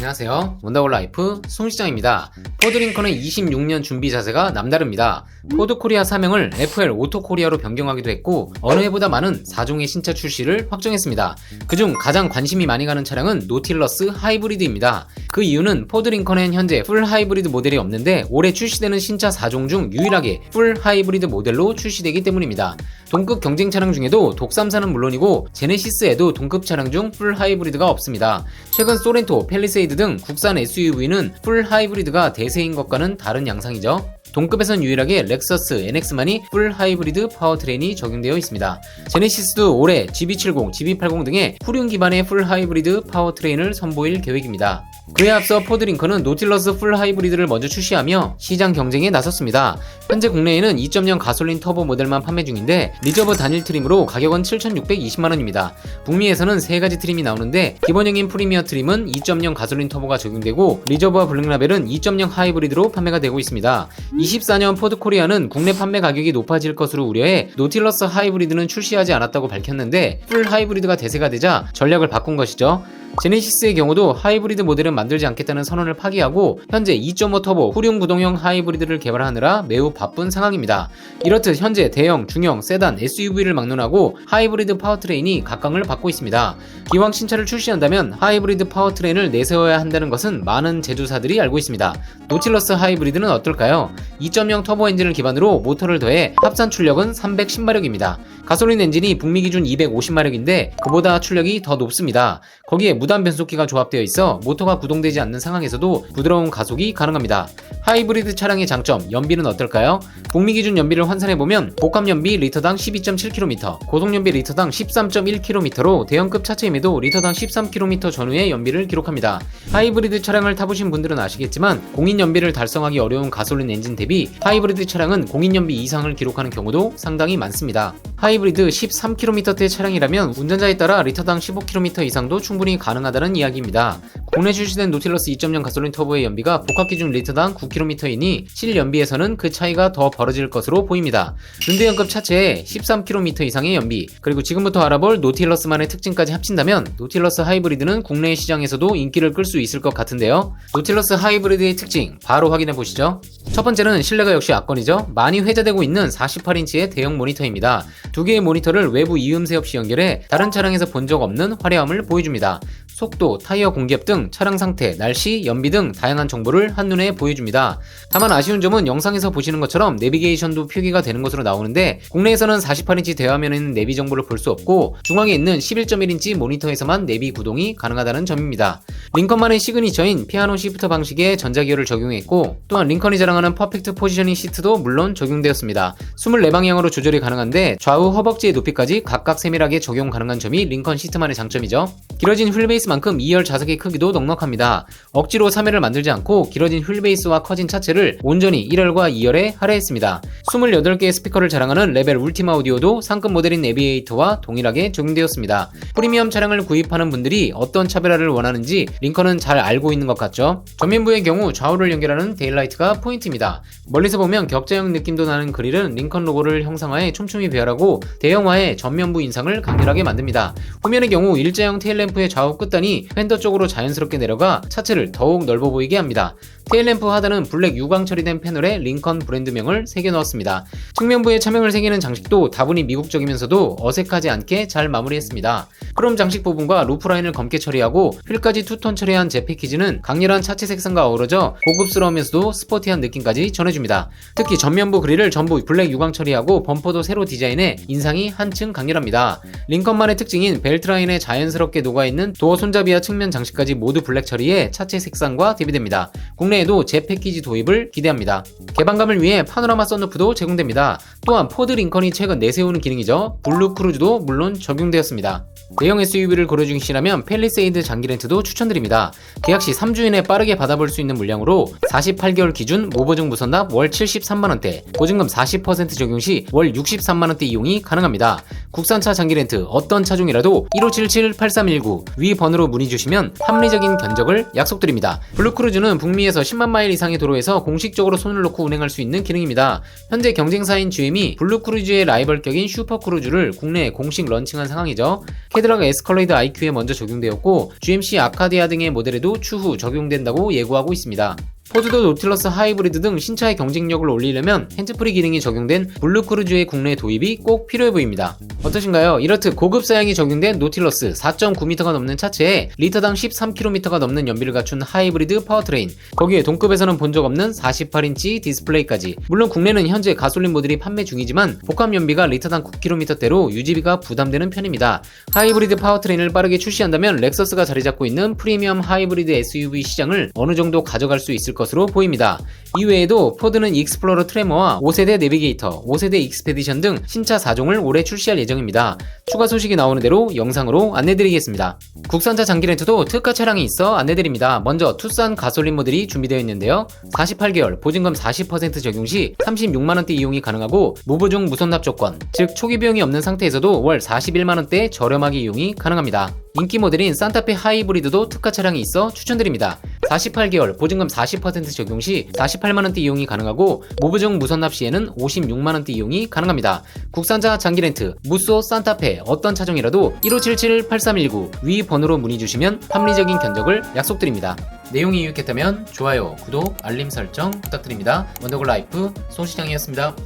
안녕하세요. 원더월 라이프 송시장입니다. 포드링컨의 26년 준비 자세가 남다릅니다. 포드 코리아 사명을 FL 오토 코리아로 변경하기도 했고 어느 해보다 많은 4종의 신차 출시를 확정했습니다. 그중 가장 관심이 많이 가는 차량은 노틸러스 하이브리드입니다. 그 이유는 포드링컨엔 현재 풀 하이브리드 모델이 없는데 올해 출시되는 신차 4종 중 유일하게 풀 하이브리드 모델로 출시되기 때문입니다. 동급 경쟁 차량 중에도 독삼사는 물론이고 제네시스에도 동급 차량 중 풀 하이브리드가 없습니다. 최근 소렌토, 펠리세이드 등 국산 SUV는 풀 하이브리드가 대세인 것과는 다른 양상이죠. 동급에선 유일하게 렉서스 NX만이 풀 하이브리드 파워트레인이 적용되어 있습니다. 제네시스도 올해 GB70, GB80 등의 후륜 기반의 풀 하이브리드 파워트레인을 선보일 계획입니다. 그에 앞서 포드링커는 노틸러스 풀 하이브리드를 먼저 출시하며 시장 경쟁에 나섰습니다. 현재 국내에는 2.0 가솔린 터보 모델만 판매 중인데 리저브 단일 트림으로 가격은 7,620만원입니다. 북미에서는 3가지 트림이 나오는데 기본형인 프리미어 트림은 2.0 가솔린 터보가 적용되고 리저브와 블랙라벨은 2.0 하이브리드로 판매가 되고 있습니다. 24년 포드 코리아는 국내 판매 가격이 높아질 것으로 우려해 노틸러스 하이브리드는 출시하지 않았다고 밝혔는데 풀 하이브리드가 대세가 되자 전략을 바꾼 것이죠. 제네시스의 경우도 하이브리드 모델은 만들지 않겠다는 선언을 파기하고 현재 2.5 터보 후륜 구동형 하이브리드를 개발하느라 매우 바쁜 상황입니다. 이렇듯 현재 대형, 중형, 세단, SUV를 막론하고 하이브리드 파워트레인이 각광을 받고 있습니다. 기왕 신차를 출시한다면 하이브리드 파워트레인을 내세워야 한다는 것은 많은 제조사들이 알고 있습니다. 노틸러스 하이브리드는 어떨까요? 2.0 터보 엔진을 기반으로 모터를 더해 합산 출력은 310마력입니다. 가솔린 엔진이 북미 기준 250마력인데 그보다 출력이 더 높습니다. 거기에 무단 변속기가 조합되어 있어 모터가 구동되지 않는 상황에서도 부드러운 가속이 가능합니다. 하이브리드 차량의 장점, 연비는 어떨까요? 북미 기준 연비를 환산해보면 복합 연비 리터당 12.7km, 고속 연비 리터당 13.1km로 대형급 차체임에도 리터당 13km 전후의 연비를 기록합니다. 하이브리드 차량을 타보신 분들은 아시겠지만 공인 연비를 달성하기 어려운 가솔린 엔진 대비 하이브리드 차량은 공인 연비 이상을 기록하는 경우도 상당히 많습니다. 하이브리드 13km대 차량이라면 운전자에 따라 리터당 15km 이상도 충분히 가 능하다는 이야기입니다. 국내 출시된 노틸러스 2.0 가솔린 터보의 연비가 복합 기준 리터당 9km이니 실 연비에서는 그 차이가 더 벌어질 것으로 보입니다. 준대형급 차체에 13km 이상의 연비, 그리고 지금부터 알아볼 노틸러스만의 특징까지 합친다면 노틸러스 하이브리드는 국내 시장에서도 인기를 끌 수 있을 것 같은데요. 노틸러스 하이브리드의 특징 바로 확인해 보시죠. 첫 번째는 실내가 역시 압권이죠. 많이 회자되고 있는 48인치의 대형 모니터입니다. 두 개의 모니터를 외부 이음새 없이 연결해 다른 차량에서 본 적 없는 화려함을 보여줍니다. 속도, 타이어 공기압 등 차량 상태, 날씨, 연비 등 다양한 정보를 한눈에 보여줍니다. 다만 아쉬운 점은 영상에서 보시는 것처럼 내비게이션도 표기가 되는 것으로 나오는데 국내에서는 48인치 대화면에 있는 내비 정보를 볼 수 없고 중앙에 있는 11.1인치 모니터에서만 내비 구동이 가능하다는 점입니다. 링컨만의 시그니처인 피아노 시프터 방식의 전자기어를 적용했고 또한 링컨이 자랑하는 퍼펙트 포지셔닝 시트도 물론 적용되었습니다. 24방향으로 조절이 가능한데 좌우 허벅지의 높이까지 각각 세밀하게 적용 가능한 점이 링컨 시트만의 장점이죠. 길어진 휠베이스 만큼 2열 좌석의 크기도 넉넉합니다. 억지로 3열을 만들지 않고 길어진 휠 베이스와 커진 차체를 온전히 1열과 2열에 할애했습니다. 28개의 스피커를 자랑하는 레벨 울티마 오디오도 상급 모델인 에비에이터와 동일하게 적용되었습니다. 프리미엄 차량을 구입하는 분들이 어떤 차별화를 원하는지 링컨은 잘 알고 있는 것 같죠? 전면부의 경우 좌우를 연결하는 데일라이트가 포인트입니다. 멀리서 보면 격자형 느낌도 나는 그릴은 링컨 로고를 형상화해 촘촘히 배열하고 대형화해 전면부 인상을 강렬하게 만듭니다. 후면의 경우 일자형 테일램프의 좌우 끝단 이 팬더 쪽으로 자연스럽게 내려가 차체를 더욱 넓어 보이게 합니다. 테일램프 하단은 블랙 유광 처리된 패널에 링컨 브랜드명을 새겨 넣었습니다. 측면부에 차명을 새기는 장식도 다분히 미국적이면서도 어색하지 않게 잘 마무리했습니다. 크롬 장식 부분과 루프 라인을 검게 처리하고 휠까지 투톤 처리한 제 패키지는 강렬한 차체 색상과 어우러져 고급스러우면서도 스포티한 느낌까지 전해줍니다. 특히 전면부 그릴을 전부 블랙 유광 처리하고 범퍼도 새로 디자인해 인상이 한층 강렬합니다. 링컨만의 특징인 벨트 라인에 자연스럽게 녹아있는 도어 손잡이와 측면 장식까지 모두 블랙 처리해 차체 색상과 대비됩니다. 국내 에도 제 패키지 도입을 기대합니다. 개방감을 위해 파노라마 썬루프도 제공됩니다. 또한 포드 링컨이 최근 내세우는 기능이죠. 블루 크루즈도 물론 적용되었습니다. 대형 SUV를 고려 중이시라면 펠리세이드 장기 렌트도 추천드립니다. 계약 시 3주 이내 빠르게 받아볼 수 있는 물량으로 48개월 기준 모보증 무선납 월 73만원대, 보증금 40% 적용 시 월 63만원대 이용이 가능합니다. 국산차 장기 렌트 어떤 차종이라도 1577-8319 위 번호로 문의 주시면 합리적인 견적을 약속드립니다. 블루크루즈는 북미에서 10만 마일 이상의 도로에서 공식적으로 손을 놓고 운행할 수 있는 기능입니다. 현재 경쟁사인 GM이 블루크루즈의 라이벌격인 슈퍼크루즈를 국내에 공식 런칭한 상황이죠. 캐딜락 에스컬레이드 IQ에 먼저 적용되었고 GMC 아카디아 등의 모델에도 추후 적용된다고 예고하고 있습니다. 포드도 노틸러스 하이브리드 등 신차의 경쟁력을 올리려면 핸즈프리 기능이 적용된 블루크루즈의 국내 도입이 꼭 필요해 보입니다. 어떠신가요? 이렇듯 고급 사양이 적용된 노틸러스 4.9m가 넘는 차체에 리터당 13km가 넘는 연비를 갖춘 하이브리드 파워트레인 거기에 동급에서는 본 적 없는 48인치 디스플레이까지 물론 국내는 현재 가솔린 모델이 판매 중이지만 복합 연비가 리터당 9km대로 유지비가 부담되는 편입니다. 하이브리드 파워트레인을 빠르게 출시한다면 렉서스가 자리 잡고 있는 프리미엄 하이브리드 SUV 시장을 어느 정도 가져갈 수 있을 것 으로 보입니다. 이외에도 포드는 익스플로러 트레머와 5세대 내비게이터, 5세대 익스페디션 등 신차 4종을 올해 출시할 예정입니다. 추가 소식이 나오는 대로 영상으로 안내드리겠습니다. 국산차 장기 렌트도 특가 차량이 있어 안내드립니다. 먼저 투싼 가솔린 모델이 준비되어 있는데요. 48개월 보증금 40% 적용 시 36만원대 이용이 가능하고 무보증 무선납 조건, 즉 초기 비용이 없는 상태에서도 월 41만원대 저렴하게 이용이 가능합니다. 인기 모델인 산타페 하이브리드도 특가 차량이 있어 추천드립니다. 48개월 보증금 40% 적용 시 48만원대 이용이 가능하고 무보증 무선납 시에는 56만원대 이용이 가능합니다. 국산차 장기 렌트 무쏘 산타페 어떤 차종이라도 1577-8319 위 번호로 문의 주시면 합리적인 견적을 약속드립니다. 내용이 유익했다면 좋아요, 구독, 알림 설정 부탁드립니다. 원더골 라이프 손시장이었습니다.